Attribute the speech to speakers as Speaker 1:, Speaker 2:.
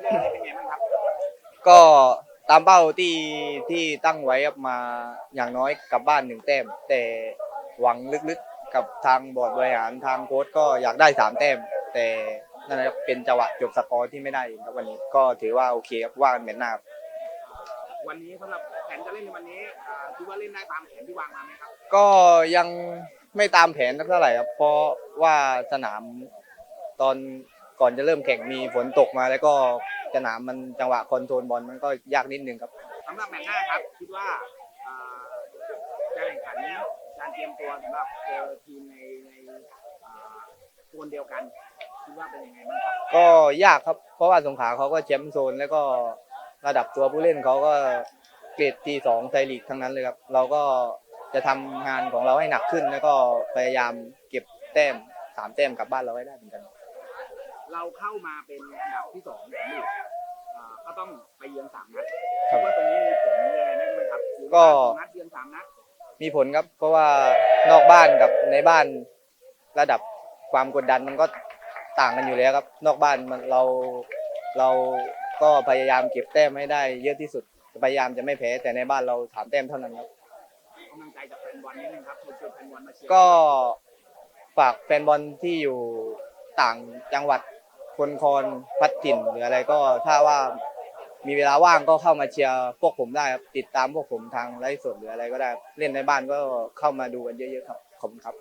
Speaker 1: เรื่องนี้เป็นไงบ้างครับ
Speaker 2: ก็ตามเป้าที่ที่ตั้งไว้ครับมาอย่างน้อยกลับบ้านหนึ่งแต้ม แต่หวังลึกๆกับทางบอร์ดบริหารทางโค้ชก็อยากได้สามแต้ม แต่นั่นนะครับเป็นจังหวะจบสกอร์ที่ไม่ได้ครับวันนี้ก็ถือว่าโอเคครับว่ากันเหมือนหน้าครับ
Speaker 1: วันนี้สำหรับแผนการเล่นในวันนี้อ่าคิดว่าเล่นได้ตามแผนที่วางมาไหมครับ
Speaker 2: ก็ยังไม่ตามแผนสักเท่าไหร่ครับเพราะว่าสนามตอน ก่อนจะเริ่มแข่งมีฝนตกมา แล้วก็สนามมันจังหวะคอนโทรลบอลมันก็ยากนิดนึงครับ
Speaker 1: สำหรับแมตช์หน้าครับ คิดว่าอ่าการแข่งขันการเตรียมตัวสำหรับเจอทีมในในอ่าโซนเดียวกัน คิดว่าเป็นยังไงบ้างครับ
Speaker 2: ก็ยากครับ เพราะว่าสงขลาเขาก็แชมป์โซนแล้วก็ระดับตัวผู้เล่นเขาก็เกรดที่สองไทยลีกทั้งนั้นเลยครับ เราก็จะทำงานของเราให้หนักขึ้น แล้วก็พยายามเก็บแต้มสามแต้มกลับบ้านเราให้ได้เหมือนกัน
Speaker 1: เราเข้ามาเป็นอันดับที่สองของลีกอ่าก็ต้องไปเยือนสามนัด
Speaker 2: ครับ
Speaker 1: ว่าตรงนี้มีผลยังไงบ้างไหมครับหรือว่า
Speaker 2: ก็
Speaker 1: สองนัดเยือนสามนัด
Speaker 2: มีผลครับ เพราะว่านอกบ้านกับในบ้านระดับความกดดันมันก็ต่างกันอยู่แล้วครับ นอกบ้านมันเราเราก็พยายามเก็บแต้มให้ได้ เยอะที่สุดพยายามจะไม่แพ้แต่ในบ้านเราสามแต้มเท่านั้นครับ
Speaker 1: กำลังใจจากแฟนบอลนิดนึงครับเชิญแฟนบอลมาเชียร์
Speaker 2: ก็ฝากแฟนบอลที่อยู่ต่างจังหวัด คนคอนพัดถิ่นหรืออะไรก็ถ้าว่ามีเวลาว่างก็เข้ามาเชียร์พวกผมได้ครับติดตามพวกผมทางไลฟ์สดหรืออะไรก็ได้ เล่นในบ้านก็เข้ามาดูกันเยอะๆครับขอบคุณครับ